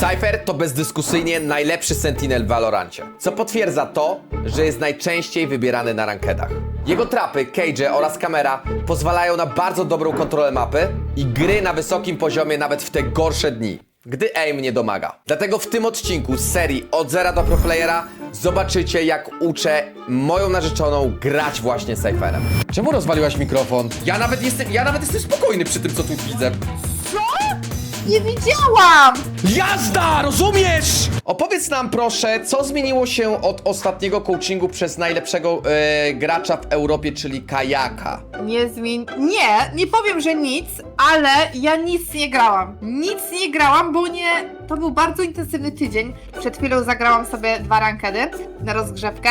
Cypher to bezdyskusyjnie najlepszy Sentinel w Valorancie, co potwierdza to, że jest najczęściej wybierany na rankedach. Jego trapy, cage oraz kamera pozwalają na bardzo dobrą kontrolę mapy i gry na wysokim poziomie nawet w te gorsze dni, gdy aim nie domaga. Dlatego w tym odcinku z serii Od Zera do Pro Playera zobaczycie jak uczę moją narzeczoną grać właśnie Cypherem. Czemu rozwaliłaś mikrofon? Ja nawet jestem, ja nawet jestem spokojny przy tym co tu widzę. Co? Nie widziałam! Jazda, rozumiesz? Opowiedz nam proszę, co zmieniło się od ostatniego coachingu przez najlepszego e, gracza w Europie, czyli Kajaka. Nie zmień... Nie, nie powiem, że nic, ale ja nic nie grałam. Nic nie grałam, bo nie... To był bardzo intensywny tydzień. Przed chwilą zagrałam sobie dwa rankedy na rozgrzewkę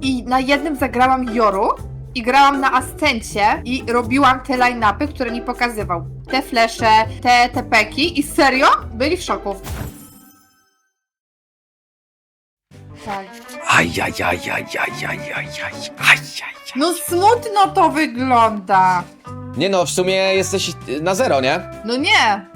i na jednym zagrałam Joru i grałam na Ascencie i robiłam te line-upy, które mi pokazywał. Te flesze, te tepeki i serio byli w szoku. Tak. No smutno to wygląda. Nie no, w sumie jesteś na zero, nie? No nie.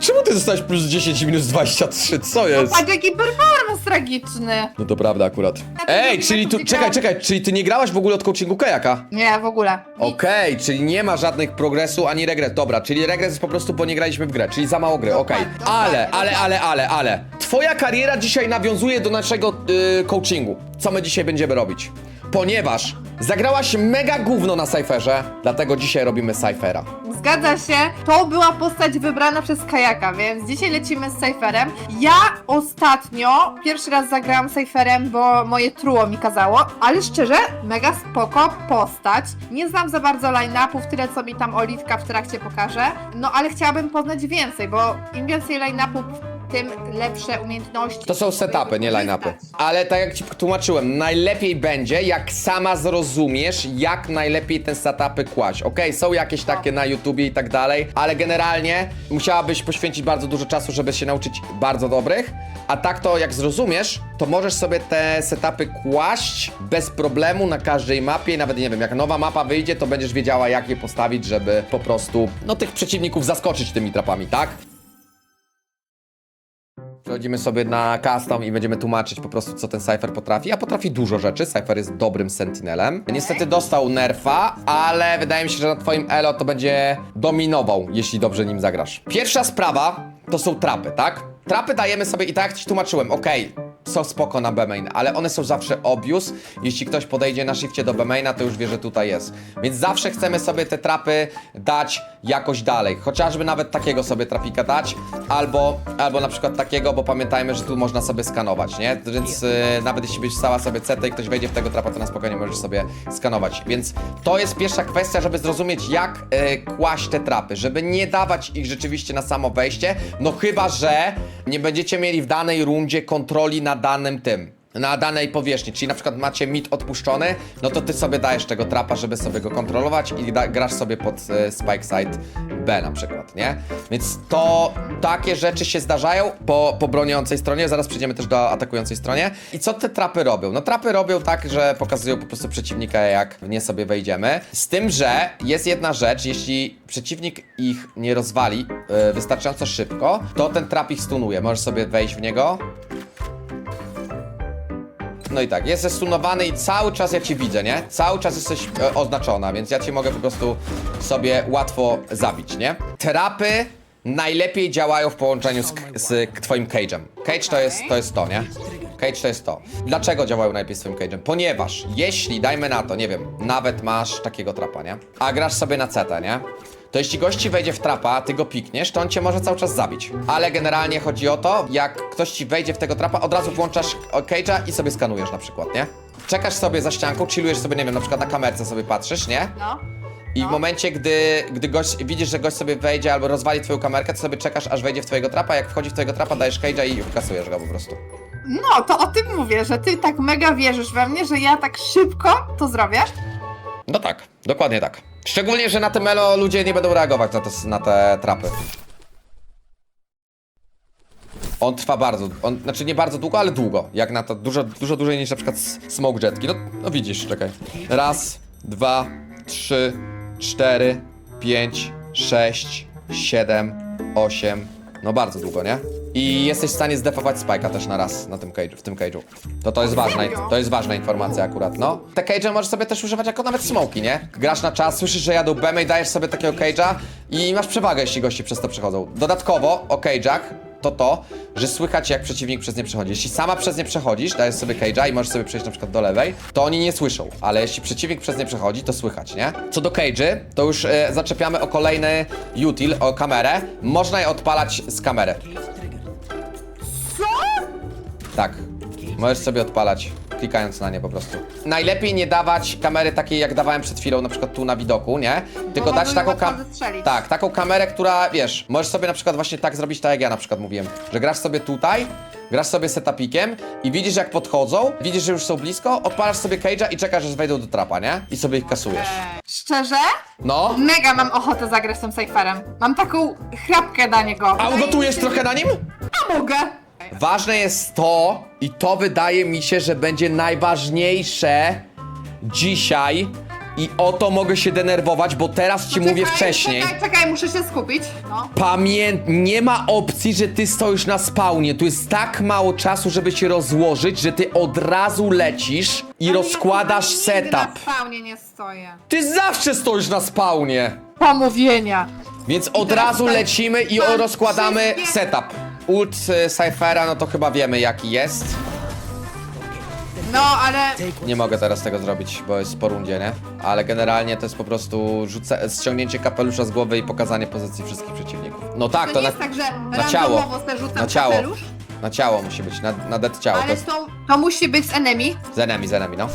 Czemu ty zostałeś plus 10 i minus 23? Co jest? Patrz jaki performance tragiczny. No to prawda akurat. Ja Ej, czyli tu, czekaj, czekaj, czyli ty nie grałaś w ogóle od coachingu Kajaka? Nie, w ogóle. Okej, czyli nie ma żadnych progresu ani regres. Dobra, czyli regres jest po prostu, bo nie graliśmy w grę, czyli za mało gry, okej. Dokładnie, Ale, dokładnie, ale, ale, ale, ale. Twoja kariera dzisiaj nawiązuje do naszego y, coachingu. Co my dzisiaj będziemy robić? Ponieważ zagrałaś mega gówno na Cypherze, dlatego dzisiaj robimy Cyphera. Zgadza się, to była postać wybrana przez Kajaka, więc dzisiaj lecimy z Cypherem. Ja ostatnio pierwszy raz zagrałam Cypherem, bo moje truło mi kazało, ale szczerze, mega spoko postać. Nie znam za bardzo line-upów, tyle co mi tam Oliwka w trakcie pokaże, no ale chciałabym poznać więcej, bo im więcej line-upów, tym lepsze umiejętności. To są setupy, nie line-upy. Ale tak jak ci tłumaczyłem, najlepiej będzie, jak sama zrozumiesz, jak najlepiej ten setupy kłaść. Okej, są jakieś takie na YouTubie i tak dalej, ale generalnie musiałabyś poświęcić bardzo dużo czasu, żeby się nauczyć bardzo dobrych. A tak to jak zrozumiesz, to możesz sobie te setupy kłaść bez problemu na każdej mapie i nawet nie wiem, jak nowa mapa wyjdzie, to będziesz wiedziała jak je postawić, żeby po prostu, no tych przeciwników zaskoczyć tymi trapami, tak? Przechodzimy sobie na custom i będziemy tłumaczyć po prostu, co ten Cypher potrafi. A potrafi dużo rzeczy. Cypher jest dobrym sentinelem. Niestety dostał nerfa, ale wydaje mi się, że na twoim elo to będzie dominował, jeśli dobrze nim zagrasz. Pierwsza sprawa to są trapy, tak? Trapy dajemy sobie i tak jak ci tłumaczyłem, okej, są spoko na B-main, ale one są zawsze obvious. Jeśli ktoś podejdzie na shifcie do B-maina, to już wie, że tutaj jest. Więc zawsze chcemy sobie te trapy dać jakoś dalej. Chociażby nawet takiego sobie trafika dać, albo, albo na przykład takiego, bo pamiętajmy, że tu można sobie skanować, nie? Więc y, nawet jeśli byś stała sobie CT i ktoś wejdzie w tego trapa, to na spokojnie możesz sobie skanować. Więc to jest pierwsza kwestia, żeby zrozumieć, jak y, kłaść te trapy, żeby nie dawać ich rzeczywiście na samo wejście, no chyba, że nie będziecie mieli w danej rundzie kontroli na danym tym na danej powierzchni, czyli na przykład macie mit odpuszczony, no to ty sobie dajesz tego trapa, żeby sobie go kontrolować i da, grasz sobie pod e, spike side B na przykład, nie? Więc to takie rzeczy się zdarzają po, po broniącej stronie, zaraz przejdziemy też do atakującej stronie. I co te trapy robią? No trapy robią tak, że pokazują po prostu przeciwnika jak w nie sobie wejdziemy. Z tym, że jest jedna rzecz, jeśli przeciwnik ich nie rozwali e, wystarczająco szybko, to ten trap ich stunuje. Możesz sobie wejść w niego, no i tak, jesteś stunowany i cały czas ja cię widzę, nie? Cały czas jesteś e, oznaczona, więc ja cię mogę po prostu sobie łatwo zabić, nie? Trapy najlepiej działają w połączeniu z, z twoim cage'em. Cage to jest, to jest to, nie? Cage to jest to. Dlaczego działają najlepiej z twoim cage'em? Ponieważ jeśli, dajmy na to, nie wiem, nawet masz takiego trapa, nie? A grasz sobie na CT, nie? To jeśli gość ci wejdzie w trapa, a ty go pikniesz, to on cię może cały czas zabić. Ale generalnie chodzi o to, jak ktoś ci wejdzie w tego trapa, od razu włączasz cage'a i sobie skanujesz na przykład, nie? Czekasz sobie za ścianką, chillujesz sobie, nie wiem, na przykład na kamerce sobie patrzysz, nie? No. I w No. momencie, gdy, gdy gość, widzisz, że gość sobie wejdzie albo rozwali twoją kamerkę, to sobie czekasz, aż wejdzie w twojego trapa, jak wchodzi w twojego trapa, dajesz cage'a i kasujesz go po prostu. No, to o tym mówię, że ty tak mega wierzysz we mnie, że ja tak szybko to zrobię. No tak, dokładnie tak. Szczególnie, że na tym elo ludzie nie będą reagować na te, na te trapy. On trwa bardzo, on, znaczy nie bardzo długo, ale długo. Jak na to, dużo, dużo dłużej niż na przykład smoke jetki. No, no widzisz, czekaj. Raz, dwa, trzy, cztery, pięć, sześć, siedem, osiem, No bardzo długo, nie? I jesteś w stanie zdefować Spike'a też na raz na tym cage, w tym cage'u. To to jest ważna, to jest ważna informacja akurat, no. Te cage'e możesz sobie też używać jako nawet smoki, nie? Grasz na czas, słyszysz, że jadą bemy i dajesz sobie takiego cage'a i masz przewagę, jeśli gości przez to przechodzą. Dodatkowo o cage'ach to to, że słychać jak przeciwnik przez nie przechodzi. Jeśli sama przez nie przechodzisz, dajesz sobie cage'a i możesz sobie przejść na przykład do lewej, to oni nie słyszą, ale jeśli przeciwnik przez nie przechodzi, to słychać, nie? Co do cage'y, to już e, zaczepiamy o kolejny util, o kamerę. Można je odpalać z kamery. Co? Tak. Możesz sobie odpalać, klikając na nie po prostu. Najlepiej nie dawać kamery takiej, jak dawałem przed chwilą, na przykład tu na widoku, nie? Tylko Bo dać mogą taką kamerę. Tak, taką kamerę, która, wiesz, możesz sobie na przykład właśnie tak zrobić, tak jak ja na przykład mówiłem, że grasz sobie tutaj, grasz sobie setupikiem i widzisz jak podchodzą, widzisz, że już są blisko, odpalasz sobie cage'a i czekasz, że wejdą do trapa, nie? I sobie ich kasujesz. Szczerze? No. Mega mam ochotę zagrać z tym Cypherem. Mam taką chrapkę na niego. A ugotujesz trochę na nim? że Mogę. Ważne jest to, i to wydaje mi się, że będzie najważniejsze dzisiaj. I o to mogę się denerwować, bo teraz ci mówię wcześniej. Czekaj, czekaj, muszę się skupić. No. Pamię... Nie ma opcji, że ty stoisz na spawnie. Tu jest tak mało czasu, żeby się rozłożyć, że ty od razu lecisz i Ale rozkładasz ja nigdy setup. na spawnie nie stoję. Ty zawsze stoisz na spawnie. Pomówienia. Więc od teraz razu tak lecimy i mam rozkładamy wszystkie- setup. Ult y, Cyphera, no to chyba wiemy jaki jest. No, ale Nie mogę teraz tego zrobić, bo jest po rundzie, nie? Ale generalnie to jest po prostu rzuce, ściągnięcie kapelusza z głowy i pokazanie pozycji wszystkich przeciwników. No tak, to, to nie na, jest tak, że na ciało. randomowo sobie rzucam Na ciało. kapelusz, na ciało musi być, na, na dead ciało. To ale jest to, to musi być z enemy. z enemy, z enemy, no.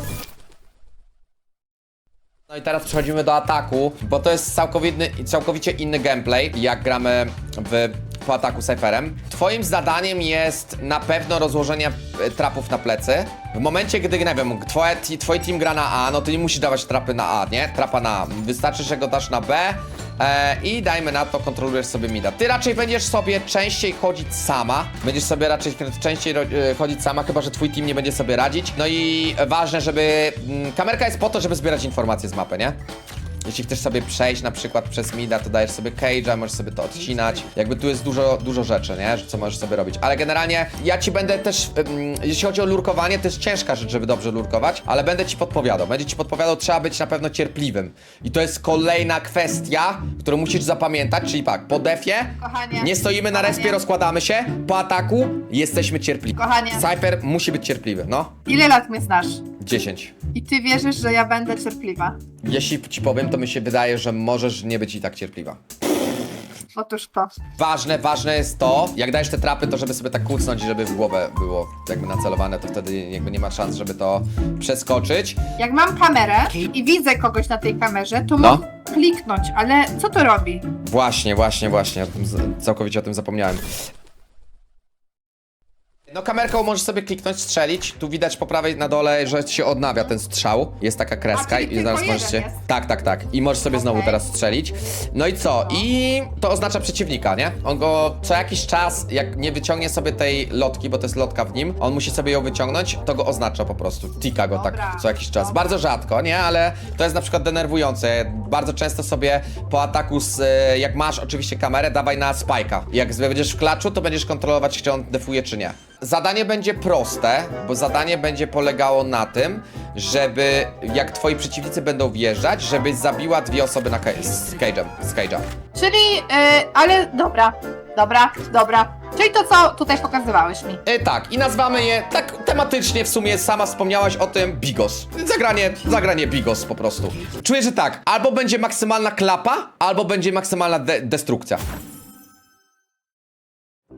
No i teraz przechodzimy do ataku, bo to jest całkowity, całkowicie inny gameplay, jak gramy w, po ataku Cypherem. Twoim zadaniem jest na pewno rozłożenie e, trapów na plecy. W momencie, gdy, nie wiem, twoje, twój team gra na A, no to nie musisz dawać trapy na A, nie? Trapa na A. Wystarczy, że go dasz na B e, i dajmy na to, kontrolujesz sobie mida. Ty raczej będziesz sobie częściej chodzić sama. Będziesz sobie raczej częściej e, chodzić sama, chyba że twój team nie będzie sobie radzić. No i ważne, żeby... mm, Kamerka jest po to, żeby zbierać informacje z mapy, nie? Jeśli chcesz sobie przejść na przykład przez mida, to dajesz sobie cage'a, możesz sobie to odcinać. Jakby tu jest dużo, dużo rzeczy, nie? Co możesz sobie robić. Ale generalnie ja ci będę też, jeśli chodzi o lurkowanie, to jest ciężka rzecz, żeby dobrze lurkować, ale będę ci podpowiadał. Będzie ci podpowiadał, trzeba być na pewno cierpliwym. I to jest kolejna kwestia, którą musisz zapamiętać, czyli tak, po defie Kochanie. nie stoimy na Kochanie. respie, rozkładamy się, po ataku jesteśmy cierpliwi. Kochanie. Cypher musi być cierpliwy, no. Ile lat mnie znasz? 10. I ty wierzysz, że ja będę cierpliwa? Jeśli ci powiem, to mi się wydaje, że możesz nie być i tak cierpliwa. Otóż to. Ważne, ważne jest to, jak dajesz te trapy, to żeby sobie tak kucnąć i żeby w głowę było jakby nacelowane, to wtedy jakby nie ma szans, żeby to przeskoczyć. Jak mam kamerę i widzę kogoś na tej kamerze, to No. mogę kliknąć, ale co to robi? Właśnie, właśnie, właśnie, o tym, z- całkowicie o tym zapomniałem. No kamerką możesz sobie kliknąć, strzelić. Tu widać po prawej na dole, że się odnawia ten strzał. Jest taka kreska A, czyli i zaraz jeden jest. Tak, tak, tak. I możesz sobie znowu Okej. teraz strzelić. No i co? I to oznacza przeciwnika, nie? On go co jakiś czas, jak nie wyciągnie sobie tej lotki, bo to jest lotka w nim, on musi sobie ją wyciągnąć, to go oznacza po prostu. Tika go Dobra. tak co jakiś czas. Bardzo rzadko, nie? Ale to jest na przykład denerwujące. Bardzo często sobie po ataku, z, e, jak masz oczywiście kamerę, dawaj na spajka. Jak będziesz w klaczu, to będziesz kontrolować, czy on defuje, czy nie. Zadanie będzie proste, bo zadanie będzie polegało na tym, żeby jak twoi przeciwnicy będą wjeżdżać, żebyś zabiła dwie osoby na ca- z cage'em, z cage'a. Czyli, yy, ale dobra, dobra, dobra. Czyli to, co tutaj pokazywałeś mi. E, tak, i nazwamy je tak tematycznie, w sumie sama wspomniałaś o tym, Bigos. Zagranie, zagranie Bigos po prostu. Czuję, że tak, albo będzie maksymalna klapa, albo będzie maksymalna de destrukcja.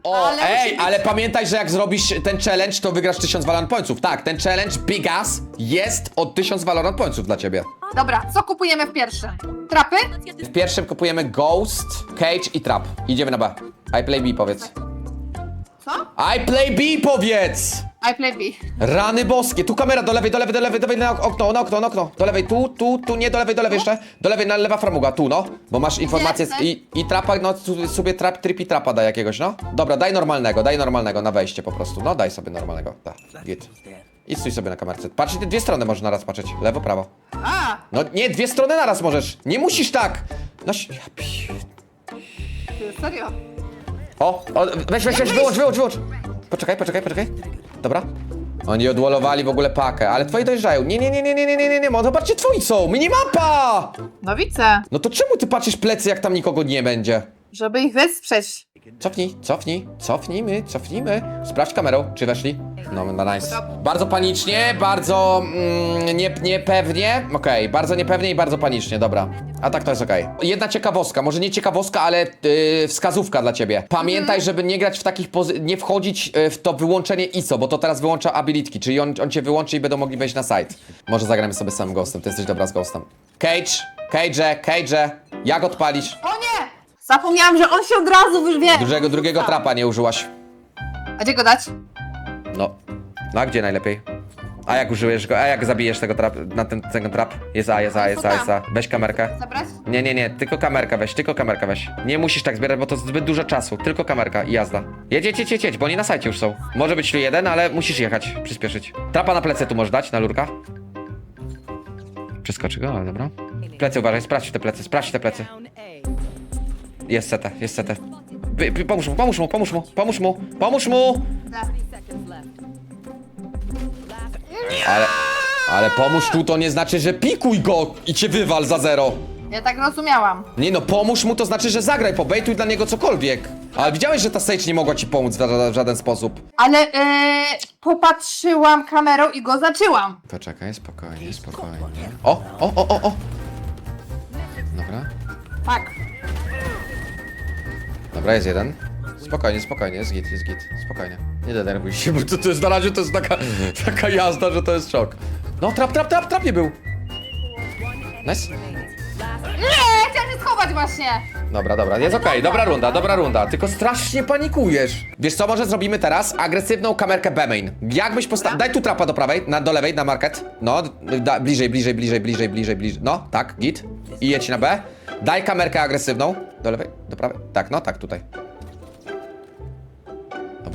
O, Ale musi ej, być- ale pamiętaj, że jak zrobisz ten challenge, to wygrasz 1000 Valorant Pointsów. Tak, ten challenge Big Ass jest od 1000 Valorant Pointsów dla ciebie. Dobra, co kupujemy w pierwszym? Trapy? W pierwszym kupujemy Ghost, Cage i Trap. Idziemy na B. I play B, powiedz. Co? I play B, powiedz! I play B. Rany boskie, tu kamera, do lewej, do lewej, do lewej, do lewej, na okno, na okno, na okno, do lewej, tu, tu, tu, nie, do lewej, do lewej jeszcze, do lewej, na lewa framuga, tu, no, bo masz informację z, i, i trapa, no, tu sobie trap, tripi trapa daj jakiegoś, no. Dobra, daj normalnego, daj normalnego na wejście po prostu, no, daj sobie normalnego, tak, git. I stój sobie na kamerce, patrz, ty dwie strony możesz naraz patrzeć, lewo, prawo. A, No, nie, dwie strony naraz możesz, nie musisz tak. No, ś- ja pi- ty, serio? O, o weź, weź, weź, wyłącz, wyłącz, wyłącz. Poczekaj, poczekaj, poczekaj. Dobra. Oni odwolowali w ogóle pakę, ale twoi dojeżdżają. Nie, nie, nie, nie, nie, nie, nie, nie, nie, zobaczcie, twoi są, minimapa! No widzę, No to czemu ty patrzysz plecy, jak tam nikogo nie będzie? żeby ich wesprzeć. Cofnij, cofnij, cofnijmy, cofnijmy. Sprawdź kamerą, czy weszli. No, no nice. Bardzo panicznie, bardzo mm, nie, niepewnie. Okej, bardzo niepewnie i bardzo panicznie, dobra. A tak to jest okej. Jedna ciekawostka, może nie ciekawostka, ale yy, wskazówka dla ciebie. Pamiętaj, żeby nie grać w takich pozy- nie wchodzić yy, w to wyłączenie ISO, bo to teraz wyłącza abilitki, czyli on, on cię wyłączy i będą mogli wejść na site. Może zagramy sobie z samym Ghostem, ty jesteś dobra z Ghostem. Cage, Cage, Cage, jak odpalić? O nie! Zapomniałam, że on się od razu już wie. Dużego drugiego trapa nie użyłaś. A gdzie go dać? No. A gdzie najlepiej? A jak użyjesz go? A jak zabijesz tego trap, na ten, ten trap? Jest A, jest A, jest A, jest A. Weź kamerkę. Zabrać? Nie, nie, nie, tylko kamerkę weź, tylko kamerkę weź. Nie musisz tak zbierać, bo to zbyt dużo czasu. Tylko kamerka i jazda. Jedź, jedź, jedź, jedź, jedź, bo oni na sajcie już są. Może być tu jeden, ale musisz jechać, przyspieszyć. Trapa na plecy tu możesz dać, na lurka. Przeskoczy go, ale dobra. Plecy uważaj, sprawdź te plecy, sprawdź te plecy. Jest CT, jest CT. Wy- wy- Pomóż mu, pomóż mu, pomóż mu, pomóż mu, pomóż mu! Ale, ale pomóż tu to nie znaczy, że pikuj go i cię wywal za zero. Ja tak rozumiałam. Nie no, pomóż mu to znaczy, że zagraj, pobejtuj dla niego cokolwiek. Ale widziałeś, że ta Sage nie mogła ci pomóc w, ża- w żaden sposób. Ale yy, popatrzyłam kamerą i go zaczęłam. Poczekaj, spokojnie, spokojnie. O, o, o, o, o! Dobra, Tak. dobra, jest jeden. Spokojnie, spokojnie, jest git, jest git, spokojnie. Nie denerwuj się, bo to, to jest na razie to jest taka, taka jazda, że to jest szok. No, trap, trap, trap, trap nie był. Nice. Nie, chciałam się schować właśnie. Dobra, dobra, jest okej, dobra runda, dobra runda, tylko strasznie panikujesz. Wiesz co, może zrobimy teraz? Agresywną kamerkę B-main. Jakbyś postawił... Daj tu trapa do prawej, na, do lewej, na market. No, da, bliżej, bliżej, bliżej, bliżej, bliżej, bliżej. No, tak, git. I jedź na B. Daj kamerkę agresywną. Do lewej, do prawej. Tak, no, tak, tutaj.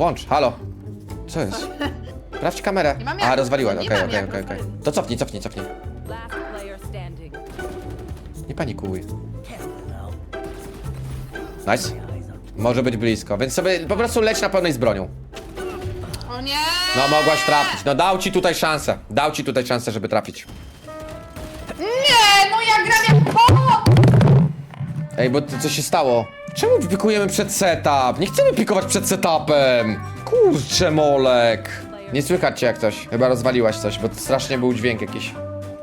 Włącz, halo. Co jest? Sprawdź kamerę. Nie mam A, rozwaliła, Nie okej, mam okej, jak, okej. To cofnij, cofnij, cofnij. Last player standing. Nie panikuj. Nice. Może być blisko, więc sobie po prostu leć na pełnej z bronią. O nie. No mogłaś trafić, no dał ci tutaj szansę. Dał ci tutaj szansę, żeby trafić. Nie, no ja gram jak bot. Ej, bo to, co się stało? Czemu pikujemy przed setup? Nie chcemy pikować przed setupem. Kurczę, Molek. Nie słychać cię jak coś. Chyba rozwaliłaś coś, bo to strasznie był dźwięk jakiś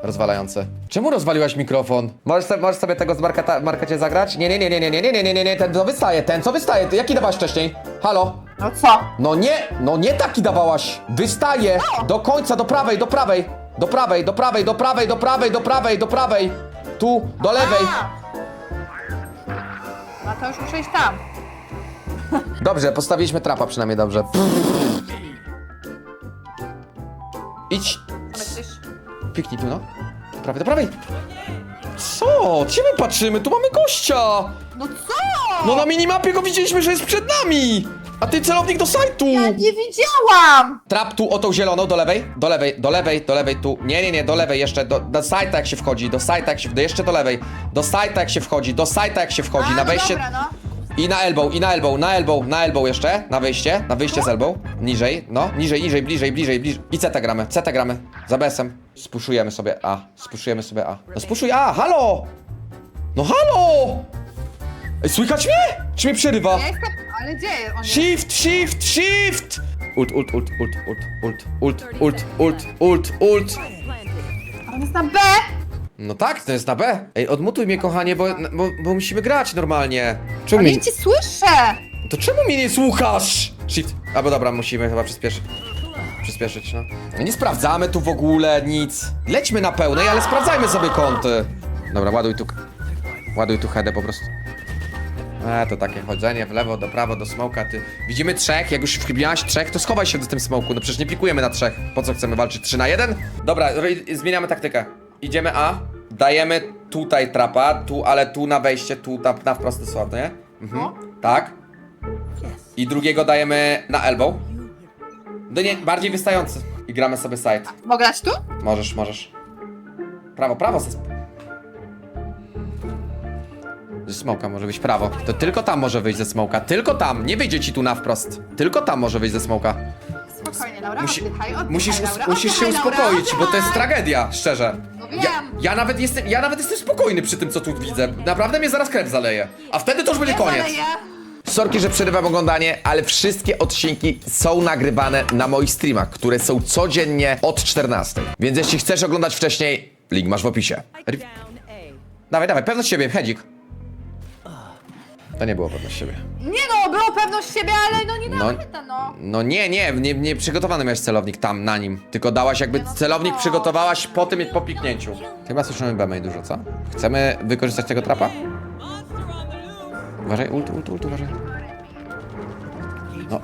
rozwalający. Czemu rozwaliłaś mikrofon? Możesz, sobie- możesz sobie tego z marketa, markecie zagrać? Nie, nie, nie, nie, nie, nie, nie, nie, nie, nie, nie, ten co wystaje, ten co wystaje. Ty Jaki dawałaś wcześniej? Halo? No co? No nie, no nie taki dawałaś. Wystaje do końca, do prawej, do prawej. Do prawej, do prawej, do prawej, do prawej, do prawej, do prawej. Tu, do lewej. A. To już muszę iść tam. Dobrze, postawiliśmy trapa przynajmniej dobrze. Idź, Ale piknij tu, no. Do prawej, do prawej. Co? Ciebie patrzymy, tu mamy gościa. No co? No na minimapie go widzieliśmy, że jest przed nami. A ty celownik do sajtu. Ja nie widziałam. Trap tu o tą zieloną, do lewej, do lewej, do lewej, do lewej, tu. Nie, nie, nie, do lewej jeszcze, do, do sajta jak się wchodzi, do sajta jak się, do, jeszcze do lewej. Do sajta jak się wchodzi, do sajta jak się wchodzi, A, na no wejście. Dobra, no. I na elbow, i na elbow, na elbow, na elbow jeszcze, na wyjście, na wyjście z elbow. Niżej, no, niżej, niżej, bliżej, bliżej, bliżej. I CT gramy, CT gramy. Za BS-em. Spuszujemy sobie A, spuszujemy sobie A. No spuszuj A, halo! No halo! Ej, słychać mnie? Czy mnie przerywa? Ja jestem... Ale gdzie on jest? Shift, shift, shift! Ult, ult, ult, ult, ult, ult, ult, ult, ult, ult, ult. On jest na B. No tak, to jest na B. Ej, odmutuj mnie, kochanie, bo, bo, bo musimy grać normalnie. Czemu Ale mnie, ja cię słyszę. to czemu mnie nie słuchasz? Shift. Albo dobra, musimy chyba przyspieszyć. Przyspieszyć, no. No Nie sprawdzamy tu w ogóle nic. Lećmy na pełnej, ale sprawdzajmy sobie kąty. Dobra, ładuj tu. Ładuj tu headę po prostu. A, to takie chodzenie w lewo, do prawo, do smoka, ty. Widzimy trzech, jak już wbiłaś trzech, to schowaj się do tym smoku. No przecież nie pikujemy na trzech. Po co chcemy walczyć? 3 na 1? Dobra, zmieniamy taktykę. Idziemy A, dajemy tutaj trapa, tu, ale tu na wejście, tu na, na wprost dosłownie. Mhm. No. Tak. I drugiego dajemy na elbow. No nie, bardziej wystający. I gramy sobie side. Mogę dać tu? Możesz, możesz. Prawo, prawo. Ze smoka może wyjść prawo. To tylko tam może wyjść ze smoka. Tylko tam. Nie wyjdzie ci tu na wprost. Tylko tam może wyjść ze smoka. Spokojnie, Laura, Musi, oddychaj, oddychaj, musisz, Laura, musisz się oddychaj, Laura, uspokoić, bo to jest oddychaj. tragedia, szczerze. No Ja, wiem. ja, nawet jestem, ja nawet jestem spokojny przy tym, co tu widzę. Naprawdę mnie zaraz krew zaleje. A wtedy to już będzie Nie koniec. zaleję. Sorki, że przerywam oglądanie, ale wszystkie odcinki są nagrywane na moich streamach, które są codziennie od 14. Więc jeśli chcesz oglądać wcześniej, link masz w opisie. Down A. Dawaj, dawaj, pewność siebie, hedzik. To nie było pewność siebie. Nie no, było pewność siebie, ale no nie No. dała no. no. No nie, nie, nie, nie przygotowany miałeś celownik tam, na nim. Tylko dałaś jakby celownik przygotowałaś po tym po piknięciu. Chyba słyszymy BMA dużo, co? Chcemy wykorzystać tego trapa? Uważaj, ult, ult, ult, uważaj. No,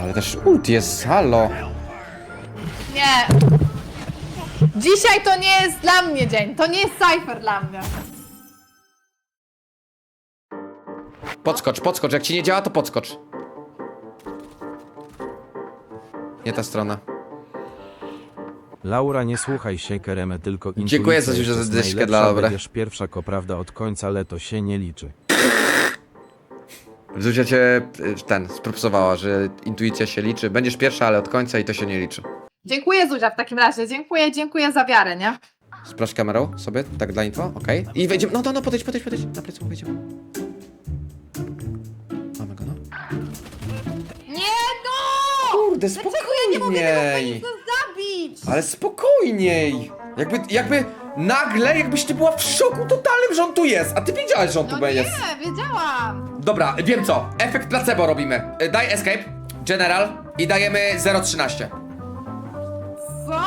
ale też ult jest, halo. Nie. Dzisiaj to nie jest dla mnie dzień, to nie jest cypher dla mnie. Podskocz, podskocz, jak ci nie działa, to podskocz. Nie ta strona. Laura, nie słuchaj się Kereme, tylko intuicja Dziękuję za- jest za dyszkę najlepsza, dla Laura. Będziesz pierwsza, ko prawda od końca, ale to się nie liczy. Zuzia cię y, ten, spropsowała, że intuicja się liczy. Będziesz pierwsza, ale od końca i to się nie liczy. Dziękuję Zuzia w takim razie, dziękuję, dziękuję za wiarę, nie? Sprawdź kamerą sobie, tak dla info, okej. I wejdziemy, no, no, no, podejdź, podejdź, podejdź, na plecy wejdziemy. Kurde, Dlaczego ja nie mogę tego spokojniej. Zabić? Ale spokojniej. Jakby, jakby nagle, jakbyś ty była w szoku totalnym, że on tu jest, a ty wiedziałaś, że on tu No jest. nie, wiedziałam. Dobra, wiem co. Efekt placebo robimy. Y, Daj escape, general i dajemy 0,13. Co?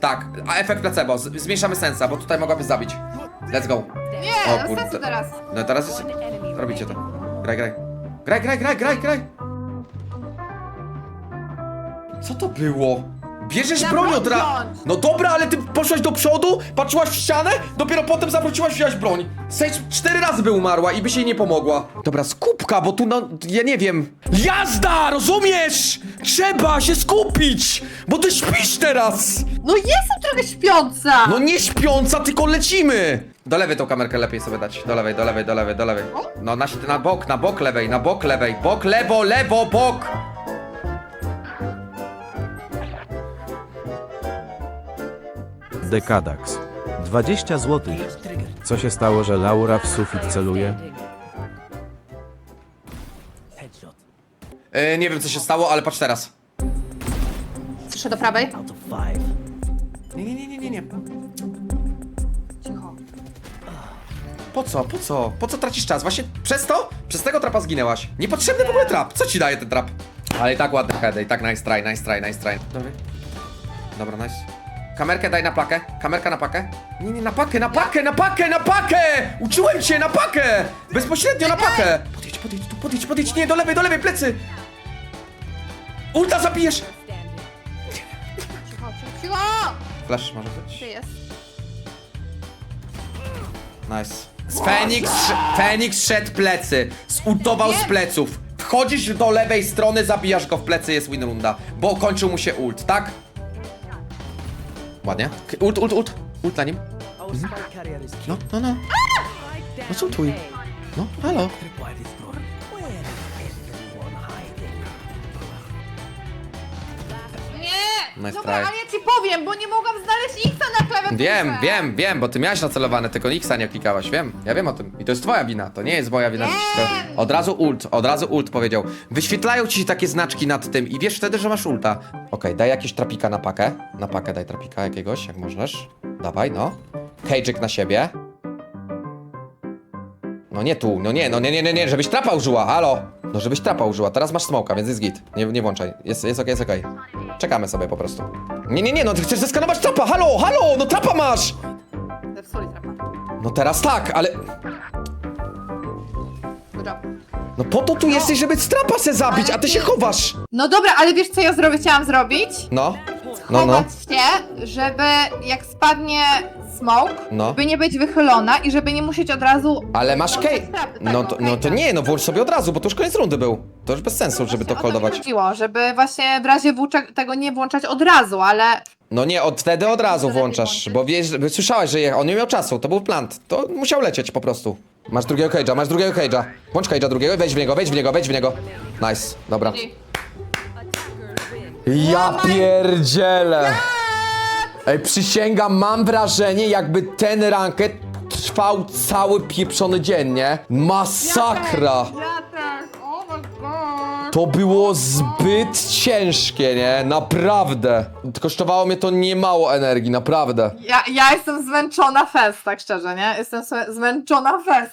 Tak, a efekt placebo. Z zmniejszamy sensa, bo tutaj mogłaby zabić. Let's go. Nie, O no kurde. sensu teraz. No teraz jest... Robicie to. Graj, graj. Graj, graj, graj, graj, graj. Co to było? Bierzesz Ja broń od broń razu. wziąć. No dobra, ale ty poszłaś do przodu, patrzyłaś w ścianę, dopiero potem zawróciłaś, wziąłaś broń. Sage cztery razy by umarła i by się jej nie pomogła. Dobra, skupka, bo tu no, ja nie wiem. Jazda, rozumiesz? Trzeba się skupić, bo ty śpisz teraz. No jestem trochę śpiąca. No nie śpiąca, tylko lecimy! Do lewej tą kamerkę lepiej sobie dać. Do lewej, do lewej, do lewej, do lewej. No na, na bok, na bok lewej, na bok lewej. Bok, lewo, lewo, bok! Dekadax. 20 zł. Co się stało, że Laura w sufit celuje? Yy, nie wiem co się stało, ale patrz teraz. Słyszę do prawej. Nie, nie, nie, nie, nie, nie. Cicho. Po co, po co? Po co tracisz czas? Właśnie przez to? Przez tego trapa zginęłaś. Niepotrzebny w ogóle trap. Co ci daje ten trap? Ale i tak ładny head, i tak nice try, nice try, nice try. Dobra. Dobra, nice. Kamerkę daj na pakę. Kamerka na pakę. Nie, nie, na pakę, na pakę, na pakę, na pakę! Uczyłem cię, na pakę! Bezpośrednio na pakę! Podejdź, podejdź, tu, podejdź, podejdź, nie, do lewej, do lewej, plecy! Ulta zabijesz! Cicho, cicho, cicho. Flash może być. jest. Nice. Z Feniks, Feniks szedł plecy. Zultował z pleców. Wchodzisz do lewej strony, zabijasz go w plecy, jest win runda. Bo kończył mu się ult, tak? Ładnie. K- Ult, ult, ult. Ult na nim. Mhm. No, no, no. No zultuj. No, halo. Nice Dobra, try. ale ja ci powiem, bo nie mogłam znaleźć X na klawiaturze. Wiem, wiem, wiem, bo ty miałeś nacelowane, tylko Nixa nie klikałaś, wiem. Ja wiem o tym. I to jest twoja wina, to nie jest moja wina. że Od razu ult, od razu ult powiedział. Wyświetlają ci się takie znaczki nad tym i wiesz wtedy, że masz ulta. Okej, daj jakieś trapika na pakę. Na pakę daj trapika jakiegoś, jak możesz. Dawaj, no. Cage'ik na siebie. No nie tu, no nie, no nie, nie, nie, nie, żebyś trapa użyła, halo! No żebyś trapa użyła, teraz masz smoka, więc jest git. Nie, nie włączaj, jest, jest okej, jest okej. Czekamy sobie po prostu. Nie, nie, nie, no ty chcesz zeskanować trapa, halo, halo, no trapa masz! Trapa. No teraz tak, ale... Good job. No po to tu jesteś, żeby strapa se zabić, a ty się chowasz! No dobra, ale wiesz co ja zrobię, chciałam zrobić? No, no, no. Chować się, żeby jak spadnie smoke, No. by nie być wychylona i żeby nie musieć od razu... Ale masz włączać kej... Tak, No to, no to cage'a. nie, no włącz sobie od razu, bo to już koniec rundy był. To już bez sensu, żeby to O mi koldować. chodziło, żeby właśnie w razie W tego nie włączać od razu, ale No nie, od wtedy od razu lepiej włączasz, włączyć. bo wiesz, bo słyszałaś, że je- on nie miał czasu, to był plant. To musiał lecieć po prostu. Masz drugiego cage'a, masz drugiego cage'a. Włącz cage'a drugiego i wejdź w niego, wejdź w niego, wejdź w niego. Nice, dobra. Ja pierdzielę. Ej, przysięgam, mam wrażenie, jakby ten ranket trwał cały pieprzony dzień, nie? Masakra! Ja też, oh my god. To było zbyt ciężkie, nie? Naprawdę. Kosztowało mnie to niemało energii, naprawdę. Ja, ja jestem zmęczona fest, tak szczerze, nie? Jestem zmęczona fest.